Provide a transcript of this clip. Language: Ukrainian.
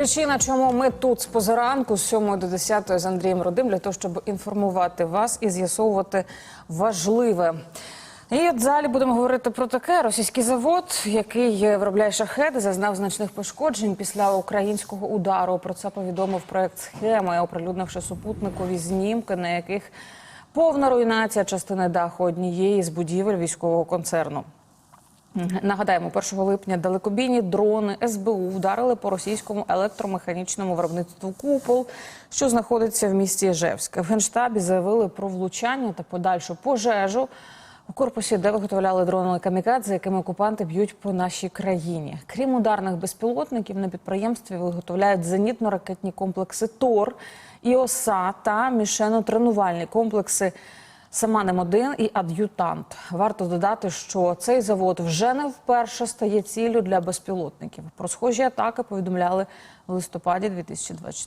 Причина, чому ми тут з позаранку з 7 до 10 з Андрієм Родим для того, щоб інформувати вас і з'ясовувати важливе. І от далі будемо говорити про таке. Російський завод, який виробляє шахеди, зазнав значних пошкоджень після українського удару. Про це повідомив проект схеми, оприлюднивши супутникові знімки, на яких повна руйнація частини даху однієї з будівель військового концерну. Нагадаємо, 1 липня далекобійні дрони СБУ вдарили по російському електромеханічному виробництву Купол, що знаходиться в місті Ижевськ. В генштабі заявили про влучання та подальшу пожежу у корпусі, де виготовляли дрони камікадзе, якими окупанти б'ють по нашій країні. Крім ударних безпілотників, на підприємстві виготовляють зенітно-ракетні комплекси ТОР і ОСА та мішено-тренувальні комплекси. Саманем 1 і ад'ютант. Варто додати, що цей завод вже не вперше стає ціллю для безпілотників. Про схожі атаки повідомляли в листопаді 2024